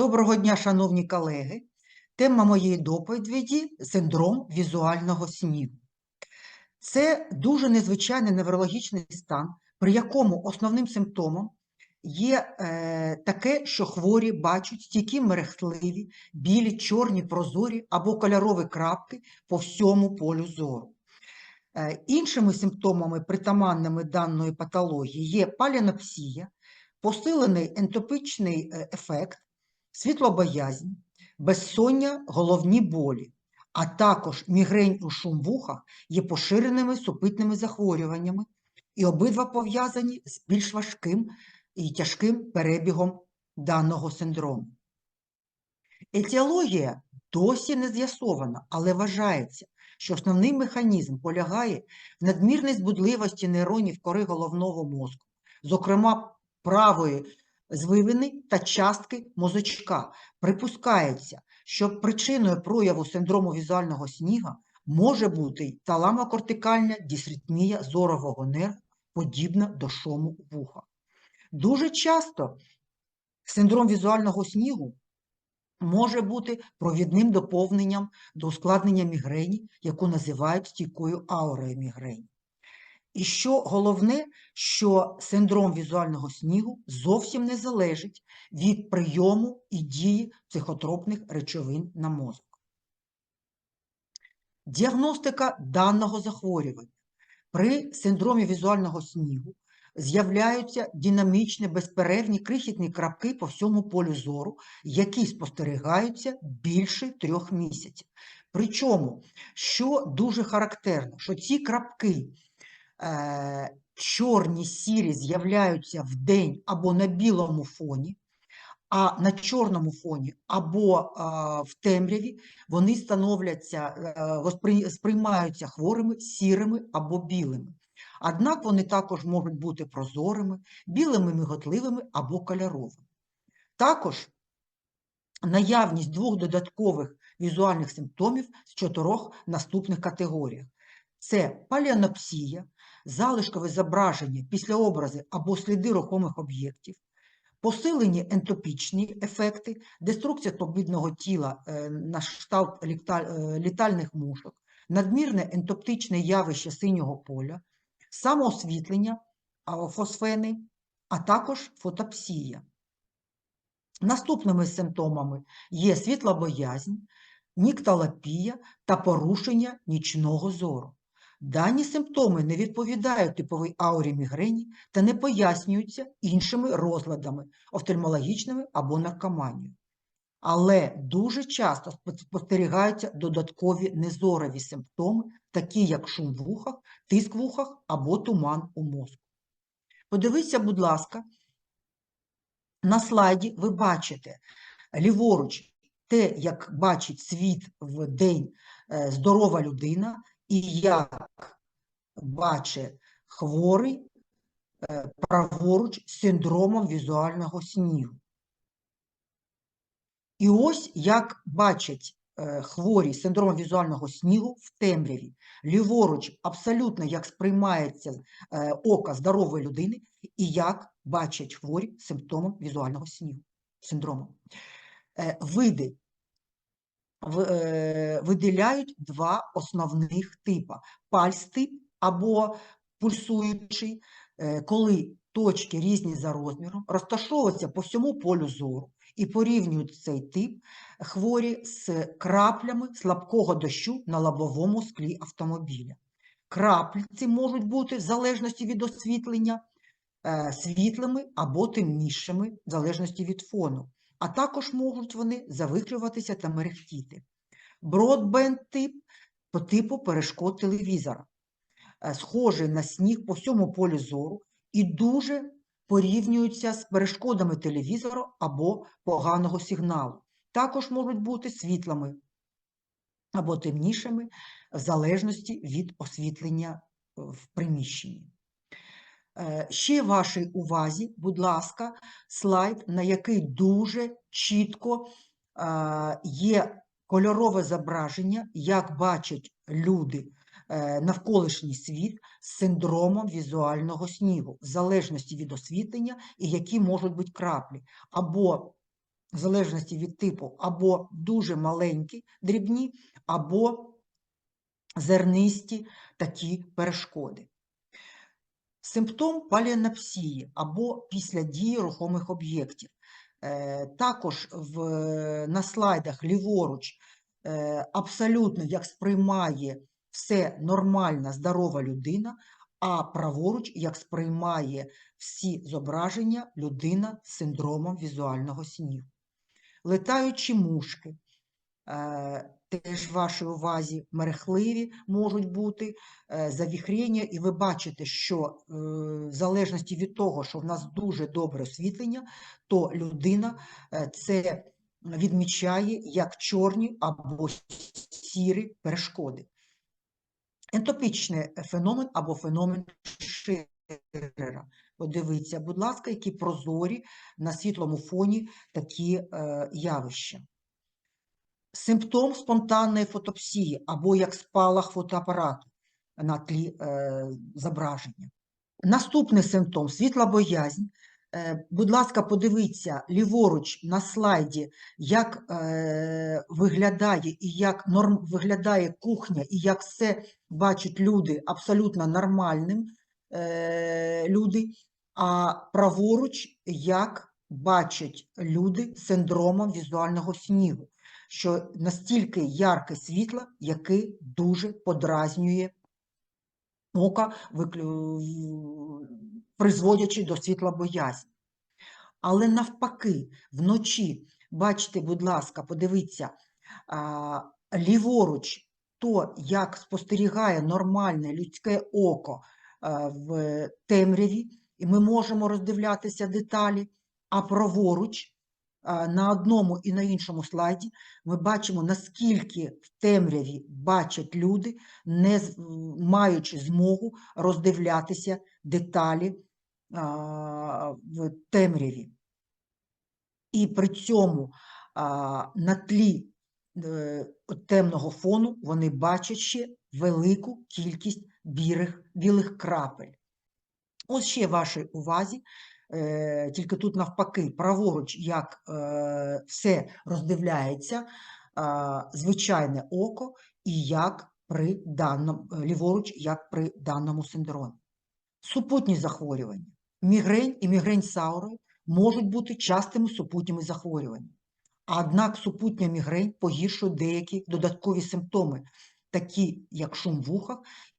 Доброго дня, шановні колеги. Тема моєї доповіді синдром візуального снігу. Це дуже незвичайний неврологічний стан, при якому основним симптомом є е, таке, що хворі бачать стійкі мерехтливі, білі, чорні, прозорі або кольорові крапки по всьому полю зору. Е, іншими симптомами, притаманними даної патології, є палінопсія, посилений ентопічний е, ефект, світлобоязнь, безсоння, головні болі, а також мігрень у шум в ухах є поширеними супитними захворюваннями, і обидва пов'язані з більш важким і тяжким перебігом даного синдрому. Етіологія досі не з'ясована, але вважається, що основний механізм полягає в надмірній збудливості нейронів кори головного мозку, зокрема правої звивини та частки мозочка. Припускається, що причиною прояву синдрому візуального сніга може бути таламокортикальна дисритмія зорового нерву, подібна до шуму вуха. Дуже часто синдром візуального снігу може бути провідним доповненням до ускладнення мігрені, яку називають стійкою аурою мігрені. І що головне, що синдром візуального снігу зовсім не залежить від прийому і дії психотропних речовин на мозок. Діагностика даного захворювання. При синдромі візуального снігу з'являються динамічні безперервні крихітні крапки по всьому полю зору, які спостерігаються більше трьох місяців. Причому, що дуже характерно, що ці крапки чорні сірі з'являються в день або на білому фоні, а на чорному фоні або а, в темряві вони становляться, е, сприймаються хворими сірими або білими. Однак вони також можуть бути прозорими, білими миготливими або кольоровими. Також наявність двох додаткових візуальних симптомів з чотирьох наступних категоріях. Це паліанопсія, залишкове зображення після образи або сліди рухомих об'єктів, посилені ентопічні ефекти, деструкція тобідного тіла е, на кшталт е, літальних мушок, надмірне ентоптичне явище синього поля, самоосвітлення фосфени, а також фотопсія. Наступними симптомами є світлобоязнь, нікталапія та порушення нічного зору. Дані симптоми не відповідають типовій аурі мігрені та не пояснюються іншими розладами, офтальмологічними або наркоманією. Але дуже часто спостерігаються додаткові незорові симптоми, такі як шум в ухах, тиск в ухах або туман у мозку. Подивіться, будь ласка, на слайді ви бачите ліворуч те, як бачить світ в день е, здорова людина, і як бачить хворий е, праворуч синдромом візуального снігу. І ось як бачать е, хворі синдромом візуального снігу в темряві. Ліворуч абсолютно як сприймається е, око здорової людини, і як бачать хворі симптомом візуального снігу. синдрому. Види виділяють два основних типа: пальс-тип або пульсуючий, е, коли точки різні за розміром, розташовуються по всьому полю зору і порівнюють цей тип хворі з краплями слабкого дощу на лобовому склі автомобіля. Краплі можуть бути в залежності від освітлення е, світлими або темнішими, в залежності від фону а також можуть вони завихлюватися та мерехтіти. Бродбенд тип по типу перешкод телевізора, е, схожий на сніг по всьому полі зору і дуже порівнюються з перешкодами телевізора або поганого сигналу. Також можуть бути світлими або темнішими, в залежності від освітлення в приміщенні. Е, ще вашій увазі, будь ласка, слайд, на який дуже чітко е, є кольорове зображення, як бачать люди е, навколишній світ з синдромом візуального снігу, в залежності від освітлення і які можуть бути краплі, або в залежності від типу, або дуже маленькі, дрібні, або зернисті такі перешкоди. Симптом паліанапсії або після дії рухомих об'єктів. Е, Також в, на слайдах ліворуч е, абсолютно як сприймає все нормальна, здорова людина, а праворуч як сприймає всі зображення людина з синдромом візуального снігу. Летаючі мушки, е, теж в вашій увазі мерехливі можуть бути, е, завіхрення, і ви бачите, що е, в залежності від того, що в нас дуже добре освітлення, то людина е, це відмічає як чорні або сірі перешкоди. Ентопічний феномен або феномен Ширера. Подивіться, будь ласка, які прозорі на світлому фоні такі явища. Симптом спонтанної фотопсії або як спалах фотоапарату на тлі е, зображення. Наступний симптом світлобоязнь. Е, будь ласка, подивіться ліворуч на слайді, як е, виглядає і як норм, виглядає кухня, і як все бачать люди абсолютно нормальним е, люди, а праворуч, як бачать люди з синдромом візуального снігу, що настільки ярке світло, яке дуже подразнює ока, призводячи до світлобоязні. Але навпаки, вночі, бачите, будь ласка, подивіться, ліворуч, то, як спостерігає нормальне людське око в темряві, і ми можемо роздивлятися деталі, а праворуч, на одному і на іншому слайді, ми бачимо, наскільки в темряві бачать люди, не маючи змогу роздивлятися деталі в темряві. І при цьому на тлі е, темного фону вони бачать ще велику кількість білих, білих крапель. Ось ще вашій увазі, тільки тут навпаки, праворуч, як е, все роздивляється, звичайне око, і як при даному, ліворуч, як при даному синдромі. Супутні захворювання. Мігрень і мігрень з аурою можуть бути частими супутніми захворюваннями. Однак супутня мігрень погіршує деякі додаткові симптоми, такі як шум в ухах,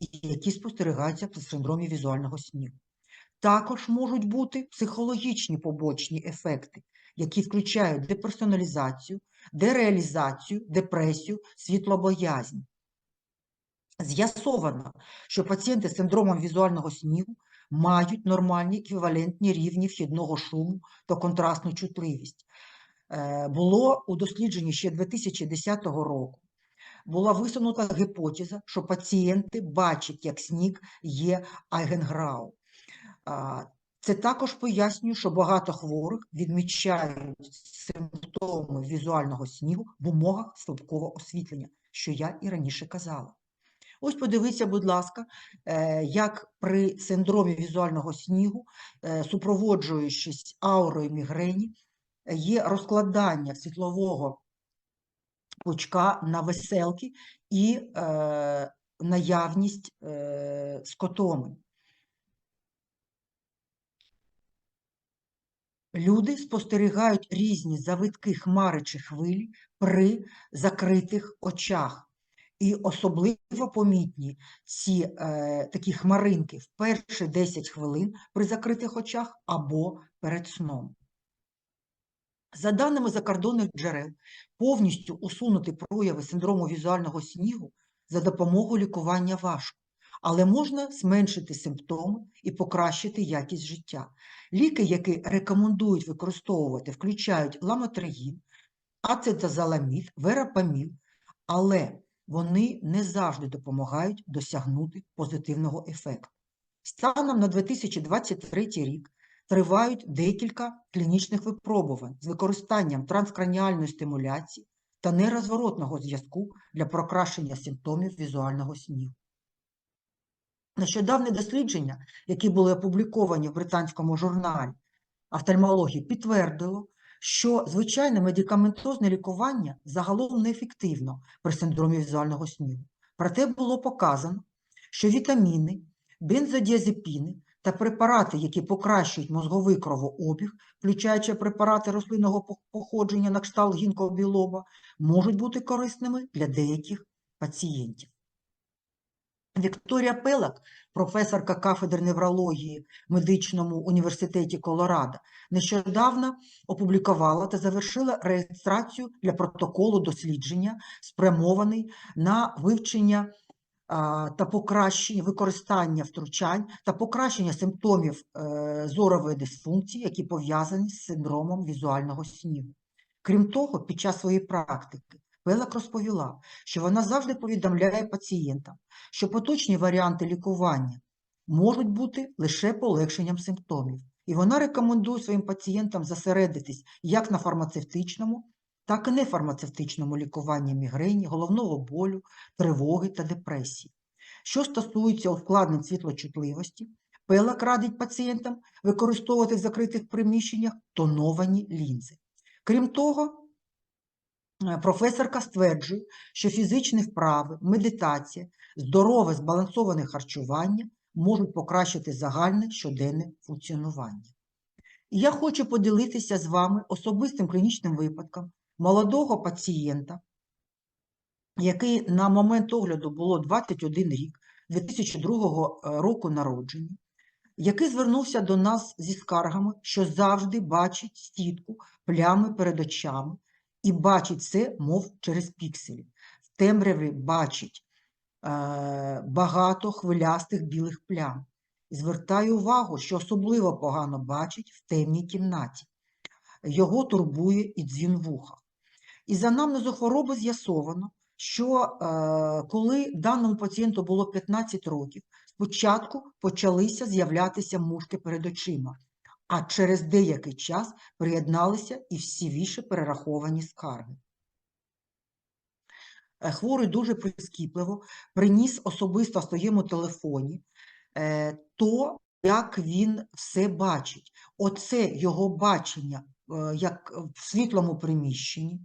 і які спостерігаються при синдромі візуального снігу. Також можуть бути психологічні побочні ефекти, які включають деперсоналізацію, дереалізацію, депресію, світлобоязнь. З'ясовано, що пацієнти з синдромом візуального снігу мають нормальні еквівалентні рівні вхідного шуму та контрастну чутливість. Е, Було у дослідженні ще 2010 року. Була висунута гіпотеза, що пацієнти бачать, як сніг є Айгенграу. Це також пояснює, що багато хворих відмічають симптоми візуального снігу в умовах слабкого освітлення, що я і раніше казала. Ось подивіться, будь ласка, е, як при синдромі візуального снігу, е, супроводжуючись аурою мігрені, є розкладання світлового пучка на веселки і е, наявність е, Люди спостерігають різні завитки хмари чи хвилі при закритих очах. І особливо помітні ці е, такі хмаринки в перші 10 хвилин при закритих очах або перед сном. За даними закордонних джерел, повністю усунути прояви синдрому візуального снігу за допомогою лікування важко, але можна зменшити симптоми і покращити якість життя. Ліки, які рекомендують використовувати, включають ламотригін, ацетазаламід, верапамін, але вони не завжди допомагають досягнути позитивного ефекту. Станом на 2023 рік тривають декілька клінічних випробувань з використанням транскраніальної стимуляції та нерозворотного зв'язку для покращення симптомів візуального снігу. Нещодавне дослідження, які були опубліковані в британському журналі офтальмології, підтвердило, що звичайне медикаментозне лікування загалом неефективно при синдромі візуального снігу. Проте було показано, що вітаміни, бензодіазепіни та препарати, які покращують мозговий кровообіг, включаючи препарати рослинного походження на кшталт гінкобілоба, можуть бути корисними для деяких пацієнтів. Вікторія Пелак, професорка кафедри неврології в медичному університеті Колорадо, нещодавно опублікувала та завершила реєстрацію для протоколу дослідження, спрямований на вивчення та покращення використання втручань та покращення симптомів е, зорової дисфункції, які пов'язані з синдромом візуального снігу. Крім того, під час своєї практики Пелак розповіла, що вона завжди повідомляє пацієнтам, що поточні варіанти лікування можуть бути лише полегшенням симптомів. І вона рекомендує своїм пацієнтам зосередитись як на фармацевтичному, так і нефармацевтичному лікуванні мігрені, головного болю, тривоги та депресії. Що стосується ускладнень світлочутливості, Пелак радить пацієнтам використовувати в закритих приміщеннях тоновані лінзи. Крім того, Професорка стверджує, що фізичні вправи, медитація, здорове збалансоване харчування можуть покращити загальне щоденне функціонування. І я хочу поділитися з вами особистим клінічним випадком молодого пацієнта, який на момент огляду було 21 рік, 2002 року народження, який звернувся до нас зі скаргами, що завжди бачить сітку, плями перед очами, і бачить це, мов через пікселі. В темряві бачить е, багато хвилястих білих плям. Звертаю увагу, що особливо погано бачить в темній кімнаті. Його турбує і дзвін в ухах. І за анамнезу хвороби з'ясовано, що е, коли даному пацієнту було 15 років, спочатку почалися з'являтися мушки перед очима, а через деякий час приєдналися і всі віше перераховані скарги. Е, Хворий дуже прискіпливо приніс особисто в своєму телефоні е, то, як він все бачить. Оце його бачення е, як в світлому приміщенні.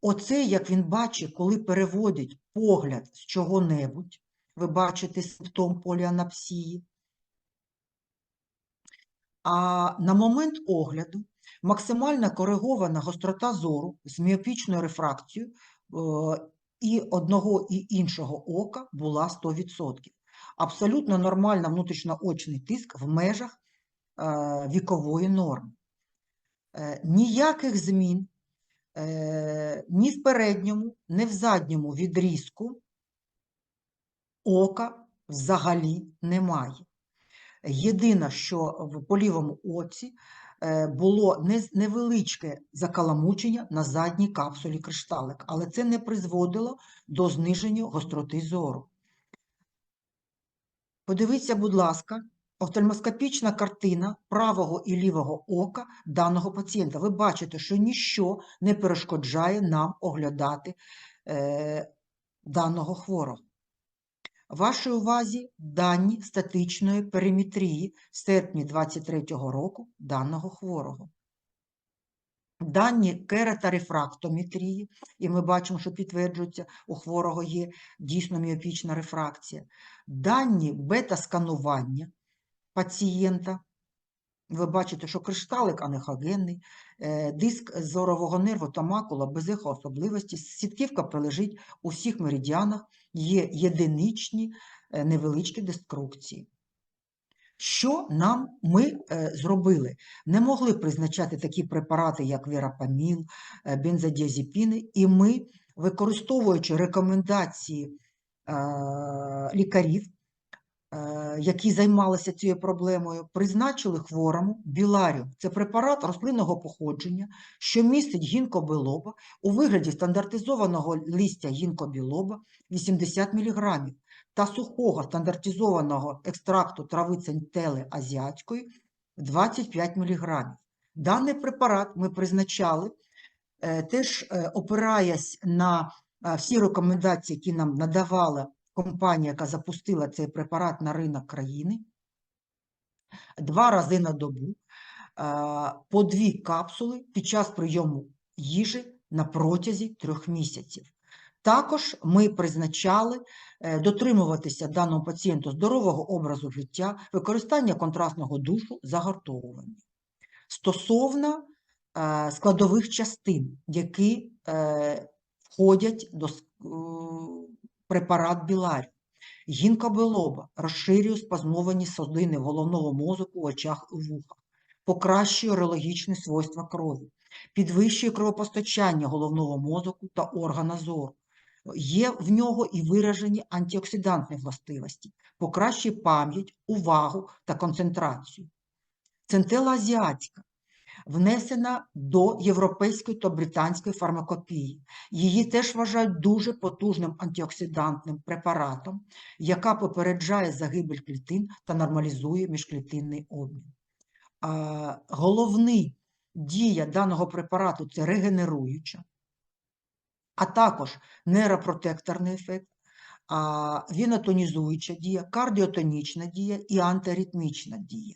Оце, як він бачить, коли переводить погляд з чого-небудь, ви бачите симптом поліанапсії. А на момент огляду максимально коригована гострота зору з міопічною рефракцією е, і одного і іншого ока була 100%. Абсолютно нормальна внутрішньоочний тиск в межах е, вікової норми. Е, Ніяких змін ні в передньому, ні в задньому відрізку ока взагалі немає. Єдине, що по лівому оці е, було невеличке закаламучення на задній капсулі кришталик, але це не призводило до зниження гостроти зору. Подивіться, будь ласка, офтальмоскопічна картина правого і лівого ока даного пацієнта. Ви бачите, що ніщо не перешкоджає нам оглядати е, даного хворого. Вашій увазі дані статичної периметрії в серпні 23 року даного хворого. Дані кератарефрактометрії, і ми бачимо, що підтверджується, у хворого є дійсно міопічна рефракція. Дані бета-сканування пацієнта. Ви бачите, що кришталик анехогенний, е, диск зорового нерву та макула без ехоособливості, сітківка прилежить у всіх меридіанах, є єдиничні е, невеличкі деструкції. Що нам ми е, зробили? Не могли призначати такі препарати, як верапаміл, е, бензодіазепіни, і ми, використовуючи рекомендації лікарів, які займалися цією проблемою, призначили хворому біларіум. Це препарат рослинного походження, що містить гінкобілоба у вигляді стандартизованого листя гінкобілоба 80 мг та сухого стандартизованого екстракту трави центели азіатської 25 мг. Даний препарат ми призначали, е, теж е, опираясь на е, всі рекомендації, які нам надавала компанія, яка запустила цей препарат на ринок країни, два рази на добу. по дві капсули під час прийому їжі на протязі трьох місяців. Також ми призначали е, дотримуватися даному пацієнту здорового образу життя, використання контрастного душу, загортовування. Стосовно е, складових частин, які е, входять до препарат біларію. Гінкобилоба розширює спазмовані судини головного мозку у очах і вухах, покращує урологічні свойства крові, підвищує кровопостачання головного мозку та органа зору. Є в нього і виражені антиоксидантні властивості, покращує пам'ять, увагу та концентрацію. Центела азіатська внесена до європейської та британської фармакопії. Її теж вважають дуже потужним антиоксидантним препаратом, яка попереджає загибель клітин та нормалізує міжклітинний обмін. Головний дія даного препарату це регенеруюча, а також нейропротекторний ефект, вінотонізуюча дія, кардіотонічна дія і антиритмічна дія.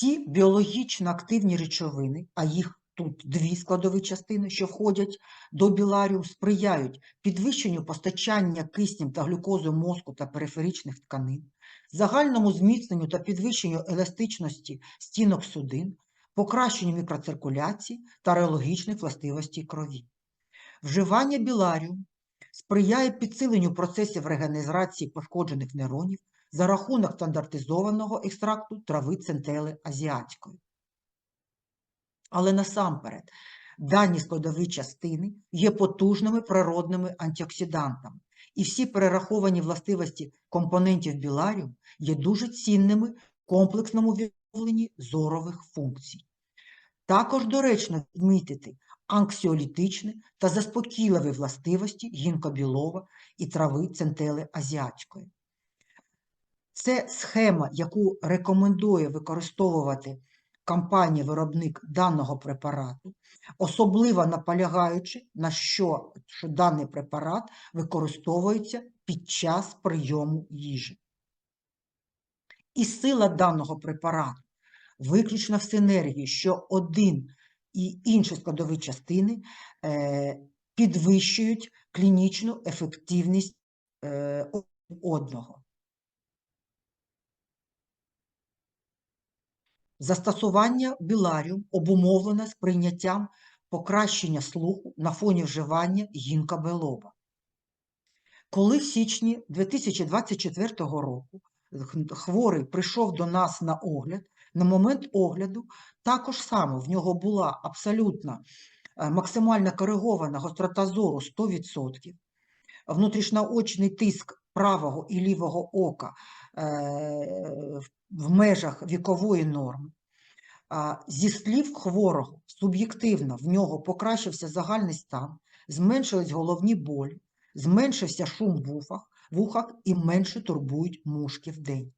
Всі біологічно активні речовини, а їх тут дві складові частини, що входять до біларіум, сприяють підвищенню постачання киснем та глюкозою мозку та периферичних тканин, загальному зміцненню та підвищенню еластичності стінок судин, покращенню мікроциркуляції та реологічних властивостей крові. Вживання біларіум сприяє підсиленню процесів регенерації пошкоджених нейронів за рахунок стандартизованого екстракту трави центели азіатської. Але насамперед, дані складові частини є потужними природними антиоксидантами, і всі перераховані властивості компонентів біларіум є дуже цінними в комплексному відновленні зорових функцій. Також доречно відмітити анксіолітичні та заспокійливі властивості гінкобілова і трави центели азіатської. Це схема, яку рекомендує використовувати компанія-виробник даного препарату, особливо наполягаючи на що, що даний препарат використовується під час прийому їжі. І сила даного препарату виключно в синергії, що один і інші складові частини е, підвищують клінічну ефективність е, одного. Застосування біларіум обумовлене сприйняттям покращення слуху на фоні вживання гінка белоба. Коли в січні 2024 року хворий прийшов до нас на огляд, на момент огляду також само в нього була абсолютно е, максимально коригована гострота зору 100%, внутрішньоочний тиск правого і лівого ока е, в межах вікової норми. Зі слів хворого, суб'єктивно в нього покращився загальний стан, зменшились головні болі, зменшився шум в вухах, вухах і менше турбують мушки в день.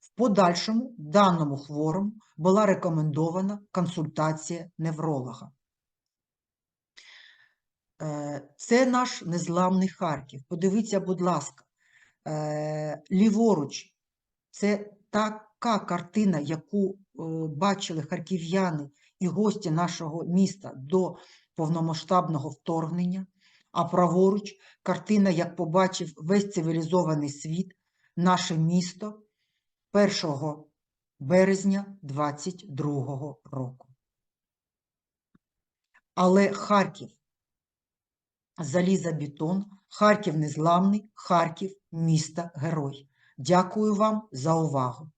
В подальшому даному хворому була рекомендована консультація невролога. Це наш незламний Харків. Подивіться, будь ласка, е, ліворуч це така картина, яку е, бачили харків'яни і гості нашого міста до повномасштабного вторгнення, а праворуч картина, як побачив весь цивілізований світ, наше місто 1 березня 22 року. Але Харків залізобетон, Харків незламний, Харків місто герой. Дякую вам за увагу!